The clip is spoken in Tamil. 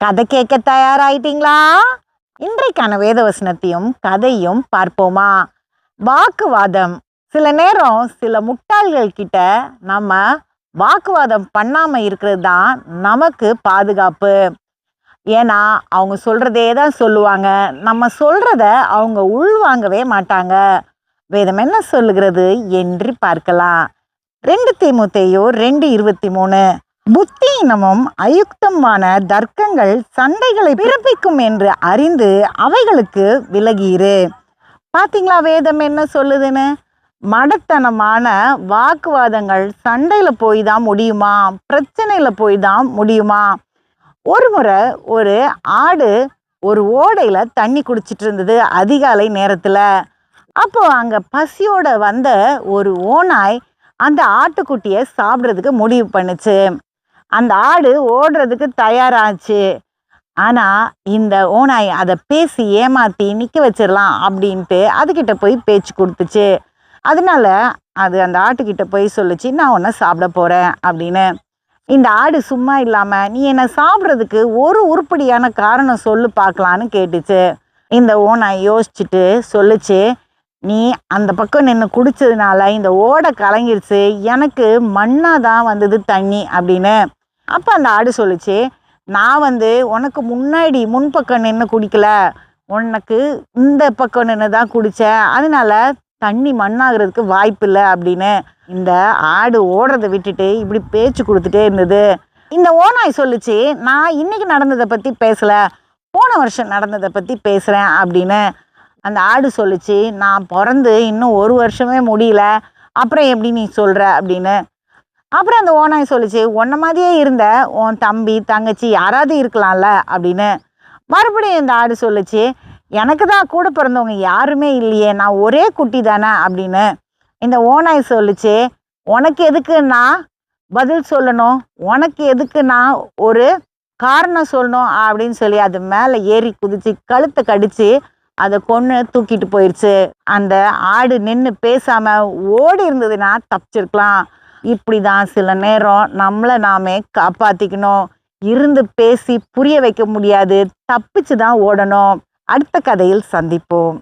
கதை கேட்க தயாராயிட்டீங்களா? இன்றைக்கான வேதவசனத்தையும் கதையும் பார்ப்போமா? வாக்குவாதம். சில நேரம் சில முட்டாள்கள் கிட்ட நம்ம வாக்குவாதம் பண்ணாம இருக்கிறது தான் நமக்கு பாதுகாப்பு. ஏன்னா அவங்க சொல்றதே தான் சொல்லுவாங்க. நம்ம சொல்றத அவங்க உள்வாங்கவே மாட்டாங்க. வேதம் என்ன சொல்லுகிறது என்று பார்க்கலாம். ரெண்டு தீமுத்தையோ ரெண்டு இருபத்தி மூணு. புத்தியினமும் அயுக்தமான தர்க்கங்கள் சண்டைகளை பிறப்பிக்கும் என்று அறிந்து அவைகளுக்கு விலகியிரு பாத்தீங்களா வேதம் என்ன சொல்லுதுன்னு? மடத்தனமான வாக்குவாதங்கள் சண்டையில போய் தான் முடியுமா? பிரச்சனையில போய் தான் முடியுமா? ஒரு முறை ஒரு ஆடு ஒரு ஓடையில தண்ணி குடிச்சிட்டு இருந்தது அதிகாலை நேரத்துல. அப்போ அங்க பசியோட வந்த ஒரு ஓனாய் அந்த ஆட்டுக்குட்டியை சாப்பிட்றதுக்கு முடிவு பண்ணுச்சு. அந்த ஆடு ஓடுறதுக்கு தயாராச்சு. ஆனால் இந்த ஓனாய் அதை பேசி ஏமாத்தி நிற்க வச்சிடலாம் அப்படின்ட்டு அதுக்கிட்ட போய் பேச்சு கொடுத்துச்சு. அதனால அது அந்த ஆட்டுக்கிட்ட போய் சொல்லிச்சு நான் உன்னை சாப்பிட போகிறேன் அப்படின்னு. இந்த ஆடு சும்மா இல்லாமல் நீ என்னை சாப்பிட்றதுக்கு ஒரு உருப்படியான காரணம் சொல்லு பார்க்கலான்னு கேட்டுச்சு. இந்த ஓனாய் யோசிச்சுட்டு சொல்லுச்சு நீ அந்த பக்கம் நின்று குடித்ததுனால இந்த ஓடை கலங்கிருச்சு எனக்கு மண்ணாக தான் வந்தது தண்ணி அப்படின்னு. அப்போ அந்த ஆடு சொல்லுச்சு நான் வந்து உனக்கு முன்னாடி முன்பக்கம் நின்று குடிக்கல. உனக்கு இந்த பக்கம் நின்று தான் குடித்தேன் அதனால தண்ணி மண்ணாகிறதுக்கு வாய்ப்பு இல்லை அப்படின்னு இந்த ஆடு ஓடுறதை விட்டுட்டு இப்படி பேச்சு கொடுத்துட்டே இருந்தது. இந்த ஓனாய் சொல்லுச்சு நான் இன்னைக்கு நடந்ததை பற்றி பேசலை. போன வருஷம் நடந்ததை பற்றி பேசுகிறேன் அப்படின்னு அந்த ஆடு சொல்லுச்சு நான் பிறந்து இன்னும் ஒரு வருஷமே முடியல. அப்புறம் எப்படி நீ சொல்கிற அப்படின்னு அப்புறம் அந்த ஓனாய் சொல்லுச்சு உன்ன மாதிரியே இருந்த உன் தம்பி தங்கச்சி யாராவது இருக்கலாம்ல? அப்படின்னு. மறுபடியும் இந்த ஆடு சொல்லுச்சு எனக்கு தான் கூட பிறந்தவங்க யாருமே இல்லையே நான் ஒரே குட்டி தானே? அப்படின்னு. இந்த ஓனாய் சொல்லுச்சு உனக்கு எதுக்கு நான் பதில் சொல்லணும் உனக்கு எதுக்கு நான் ஒரு காரணம் சொல்லணும் அப்படின்னு சொல்லி அது மேலே ஏறி குதிச்சு கழுத்தை கடிச்சு அதை கொன்று தூக்கிட்டு போயிடுச்சு அந்த ஆடு நின்று பேசாம ஓடி இருந்ததுன்னா தப்பிச்சிருக்கலாம். இப்படி தான் சில நேரம் நம்மளை நாமே காப்பாற்றிக்கணும் இருந்து பேசி புரிய வைக்க முடியாது. தப்பிச்சு தான் ஓடணும். அடுத்த கதையில் சந்திப்போம்.